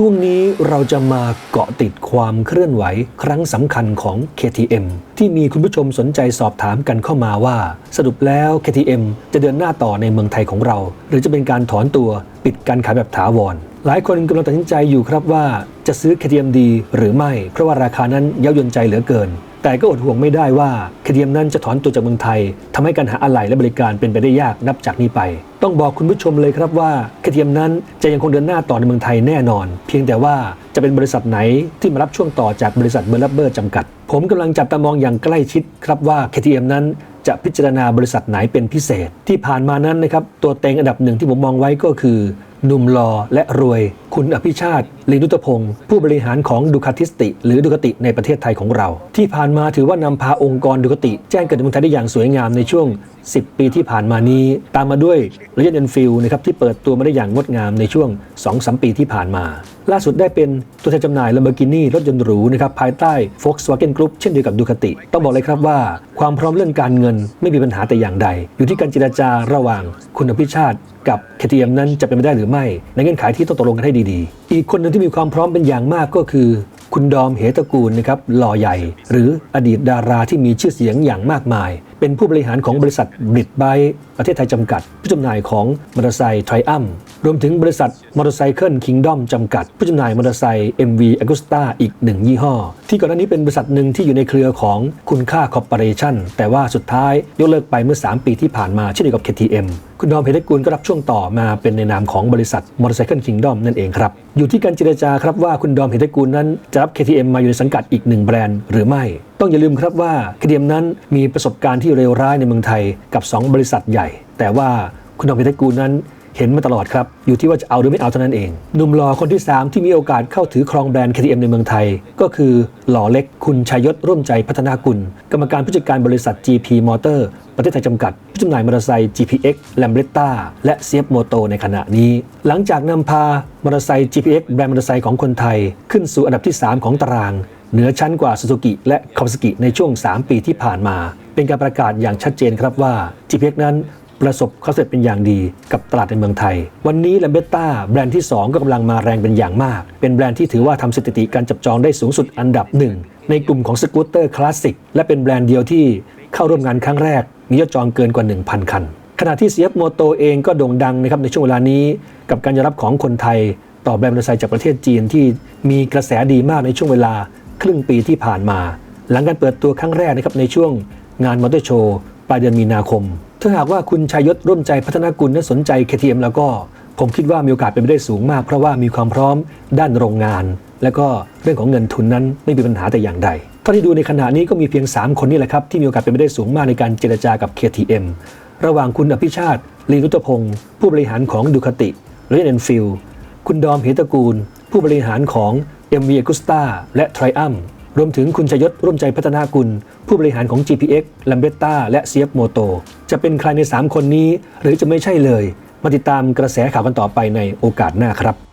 ช่วงนี้เราจะมาเกาะติดความเคลื่อนไหวครั้งสำคัญของ KTM ที่มีคุณผู้ชมสนใจสอบถามกันเข้ามาว่า สรุปแล้ว KTM จะเดินหน้าต่อในเมืองไทยของเรา หรือจะเป็นการถอนตัวปิดการขายแบบถาวร หลายคนกำลังตัดสินใจอยู่ครับว่าจะซื้อ KTM ดีหรือไม่ เพราะว่าราคานั้นเย้ายวนใจเหลือเกิน แต่ก็อดห่วงไม่ได้ว่า KTM นั้นจะถอนตัวจากเมืองไทยทำให้การหาอะไหล่และบริการเป็นไปได้ยากนับจากนี้ไป ต้องบอกคุณผู้ชมเลยครับว่า KTM นั้นจะยังคงเดินหน้าต่อในเมืองไทยแน่นอน เพียงแต่ว่าจะเป็นบริษัทไหนที่มารับช่วงต่อจากบริษัทเบอร์ลับเบอร์จำกัด ผมกำลังจับตามองอย่างใกล้ชิดครับว่า KTM นั้นจะพิจารณาบริษัทไหนเป็นพิเศษ ที่ผ่านมานั้นนะครับตัวเต็งอันดับหนึ่งที่ผมมองไว้ก็คือหนุ่มหล่อและรวย คุณอภิชาติลีนุตพงศ์ผู้บริหารของดูคาติสติ หรือดูคติในประเทศไทยของเรา ที่ผ่านมาถือว่านำพาองค์กรดูคติ แจ้งเกิดในเมืองไทยได้อย่างสวยงามในช่วง 10 ปีที่ผ่านมานี้ ตามมาด้วยร o ยัน n อนฟิลนะครับที่เปิดตัวมาได้อย่างงดงามในช่วง 2-3 ปีที่ผ่านมา ล่าสุดได้เป็นตัวแทนจำหน่าย Lamborghini รถยนต์หรูนะครับภายใต้ Volkswagen Group เช่นเดียวกับดูคติ ต้องบอกเลยครับว่า ความพร้อมเรื่องการเงินไม่มีปัญหาแต่อย่างใด อยู่ที่การเจรจาระหว่างคุณอภิชาติ กับ KTM นั้นจะเป็นไปได้หรือไม่ ในเงื่อนไขที่ต้องตกลงกันให้ดีๆอีกคนหนึ่งที่มีความพร้อมเป็นอย่างมากก็คือ คุณดอมเหตกูลนะครับหล่อใหญ่ หรืออดีตดาราที่มีชื่อเสียงอย่างมากมาย เป็นผู้บริหารของบริษัทบริดไบประเทศไทยจำกัด ผู้จำหน่ายของมอเตอร์ไซค์ไทรอัมรวมถึงบริษัทมอเตอร์ไซค์เคิงดอมจำกัด ผู้จำหน่ายมอเตอร์ไซค์ MV Agusta อีกหนึ่งยี่ห้อ ที่ก่อนหน้านี้เป็นบริษัทหนึ่งที่อยู่ในเครือของคุณค่าคอร์ปอเรชั่นแต่ว่าสุดท้ายยกเลิกไปเมื่อ 3 ปีที่ผ่านมาเช่นเดียวกับ KTM คุณดอมเพชรกุลก็รับช่วงต่อมาเป็นในนามของบริษัทมอเตอร์ไซค์เคิงดอมนั่นเองครับ อยู่ที่การเจรจาครับว่าคุณดอมเพชรกุลนั้นจะรับ KTM มาอยู่ในสังกัดอีกหนึ่งแบรนด์หรือไม่ ต้องอย่าลืมครับว่า KTM นั้นมีประสบการณ์ที่เลวร้ายในเมืองไทยกับ 2 บริษัทใหญ่ แต่ว่าคุณดอมเพชรกุลนั้นเห็นมาตลอดครับ อยู่ที่ว่าจะเอาหรือไม่เอาเท่านั้นเองหนุ่มหล่อคนที่ 3 ที่มีโอกาสเข้าถือครองแบรนด์ KTM ในเมืองไทย ก็คือหล่อเล็กคุณชัยยศร่วมใจพัฒนากุล กรรมการผู้จัดการบริษัท GP Motor ประเทศไทยจำกัด ผู้จำหน่ายมอเตอร์ไซค์ GPX Lambretta และ c f Moto ในขณะนี้ หลังจากนำพามอเตอร์ไซค์ GPX แบรนด์มอเตอร์ไซค์ของคนไทย ขึ้นสู่อันดับที่ 3 ของตาราง เหนือชั้นกว่า Suzuki และ Kawasaki ในช่วง 3 ปีที่ผ่านมา เป็นการประกาศอย่างชัดเจนครับว่า GPX นั้นประสบความสำเร็จเป็นอย่างดีกับตลาดในเมืองไทย วันนี้ l a m b e t t a แบรนด์ที่ 2 ก็กำลังมาแรงเป็นอย่างมาก เป็นแบรนด์ที่ถือว่าทำสถิติการจับจองได้สูงสุดอันดับหนึ่งในกลุ่มของสกูตเตอร์คลาสสิกและเป็นแบรนด์เดียวที่เข้าร่วมงานครั้งแรก มียอดจองเกินกว่า 1,000 คัน ขณะที่ CF Moto เองก็โด่งดังนะครับในช่วงเวลานี้ กับการยอมรับของคนไทย ต่อแบรนด์มอเตอร์ไซค์จากประเทศจีนที่มีกระแสดีมากในช่วงเวลา ครึ่งปีที่ผ่านมา หลังการเปิดตัวครั้งแรกนะครับในช่วงงานมอเตอร์โชว์ปลายเดือนมีนาคม ถ้าหากว่าคุณชายศร่วมใจพัฒนากุลนั้นสนใจ KTM แล้วก็ผมคิดว่ามีโอกาสเป็นไปได้สูงมาก เพราะว่ามีความพร้อมด้านโรงงาน และก็เรื่องของเงินทุนนั้นไม่มีปัญหาแต่อย่างใดเท่าที่ดูในขณะนี้ก็มีเพียง 3 คนนี่แหละครับที่มีโอกาสเป็นไปได้สูงมากในการเจรจากับ KTM ระหว่างคุณอภิชาติลีนุตพงศ์ผู้บริหารของดูคติเรนเอนฟิลคุณดอมเหตกูล ผู้บริหารของ MV Agusta และ Triumph รวมถึงคุณชยศร่วมใจพัฒนากุล ผู้บริหารของ GPX l a m b e t t a และ CF Moto จะเป็นใครใน 3 คนนี้ หรือจะไม่ใช่เลย มาติดตามกระแสข่าวกันต่อไปในโอกาสหน้าครับ